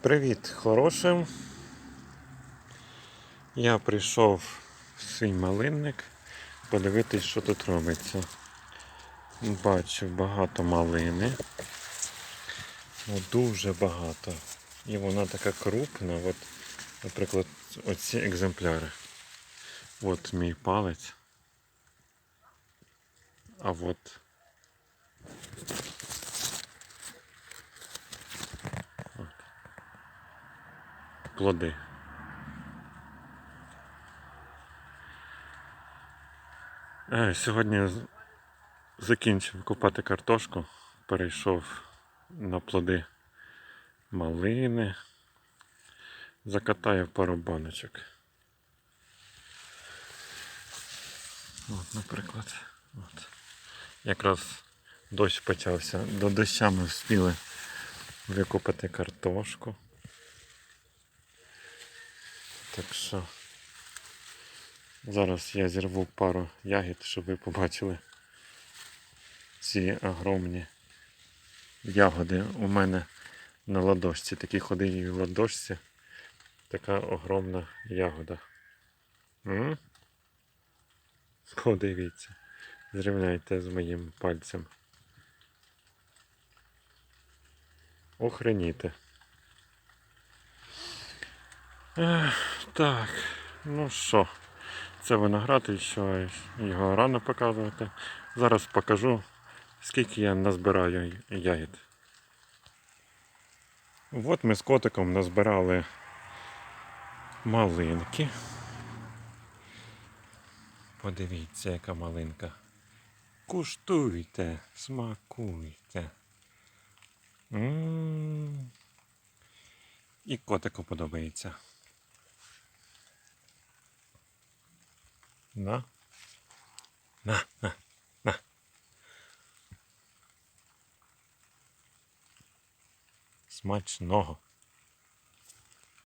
Привіт, хорошим. Я прийшов в свій малинник подивитись, що тут робиться. Бачу багато малини. Ну, дуже багато. І вона така крупна. От, наприклад, оці екземпляри. От мій палець. А от плоди. Е, Сьогодні закінчив купати картошку, перейшов на плоди малини, закатаю пару баночок. От, наприклад. От. Якраз дощ почався. До доща ми встигли викопати картошку. Так що зараз я зірву пару ягід, щоб ви побачили ці огромні ягоди. У мене на ладошці, такі ходили в ладошці. Така огромна ягода. М? Подивіться. Зрівняйте з моїм пальцем. Охреніте. Так, ну що, це виноград, і що його рано показувати. Зараз покажу, скільки я назбираю ягід. От ми з котиком назбирали малинки. Подивіться, яка малинка. Куштуйте, смакуйте. М. І котику подобається. На. На, на, на. Смачного.